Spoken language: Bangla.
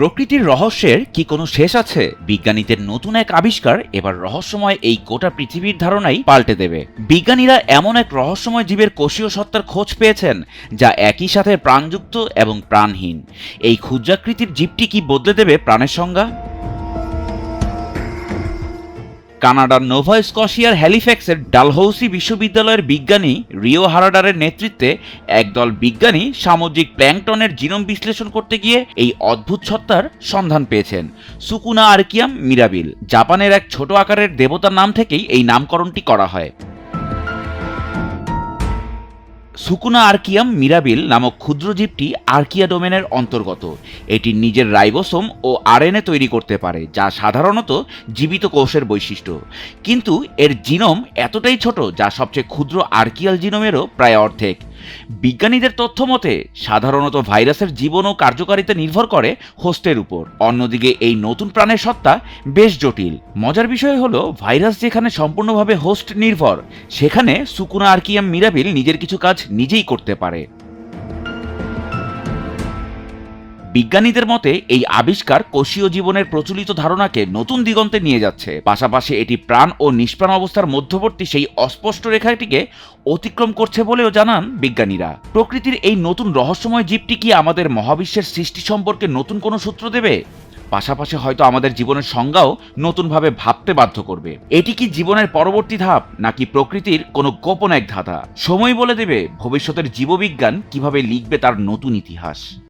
প্রকৃতির রহস্যের কি কোনো শেষ আছে? বিজ্ঞানীদের নতুন এক আবিষ্কার এবার রহস্যময় এই গোটা পৃথিবীর ধারণাই পাল্টে দেবে। বিজ্ঞানীরা এমন এক রহস্যময় জীবের কোষীয় সত্তার খোঁজ পেয়েছেন, যা একই সাথে প্রাণযুক্ত এবং প্রাণহীন। এই ক্ষুদ্রাকৃতির জীবটি কি বদলে দেবে প্রাণের সংজ্ঞা? কানাডার নোভা স্কশিয়ার হ্যালিফ্যাক্সের ডালহৌসি বিশ্ববিদ্যালয়ের বিজ্ঞানী রিও হারাডারের নেতৃত্বে একদল বিজ্ঞানী সামুদ্রিক প্ল্যাংটনের জিনোম বিশ্লেষণ করতে গিয়ে এই অদ্ভুত সত্তার সন্ধান পেয়েছেন। সুকুনা আরকিয়াম মিরাবিল, জাপানের এক ছোট আকারের দেবতার নাম থেকেই এই নামকরণটি করা হয়। সুকুনা আর্কিয়াম মিরাবিল নামক ক্ষুদ্র জীবটি আর্কিয়া ডোমেনের অন্তর্গত। এটি নিজের রাইবোসোম ও আরএনএ তৈরি করতে পারে, যা সাধারণত জীবিত কোষের বৈশিষ্ট্য। কিন্তু এর জিনোম এতটাই ছোট, যা সবচেয়ে ক্ষুদ্র আর্কিয়াল জিনোমেরও প্রায় অর্ধেক। বিজ্ঞানীদের তথ্য মতে, সাধারণত ভাইরাসের জীবন ও কার্যকারিতা নির্ভর করে হোস্টের উপর। অন্যদিকে, এই নতুন প্রাণের সত্তা বেশ জটিল। মজার বিষয় হল, ভাইরাস যেখানে সম্পূর্ণভাবে হোস্ট নির্ভর, সেখানে সুকুনা আর্কিয়াম মিরাবিল নিজের কিছু কাজ নিজেই করতে পারে। বিজ্ঞানীদের মতে, এই আবিষ্কার কোষীয় জীবনের প্রচলিত ধারণাকে নতুন দিগন্তে নিয়ে যাচ্ছে। পাশাপাশি এটি প্রাণ ও নিষ্প্রাণ অবস্থার মধ্যবর্তী সেই অস্পষ্ট রেখাটিকে অতিক্রম করছে বলেও জানান বিজ্ঞানীরা। প্রকৃতির এই নতুন রহস্যময় জীবটি কি আমাদের মহাবিশ্বের সৃষ্টি সম্পর্কে নতুন কোনো সূত্র দেবে? পাশাপাশি হয়তো আমাদের জীবনের সংজ্ঞাও নতুনভাবে ভাবতে বাধ্য করবে। এটি কি জীবনের পরবর্তী ধাপ, নাকি প্রকৃতির কোনো গোপন এক ধাঁধা? সময় বলে দেবে ভবিষ্যতের জীববিজ্ঞান কীভাবে লিখবে তার নতুন ইতিহাস।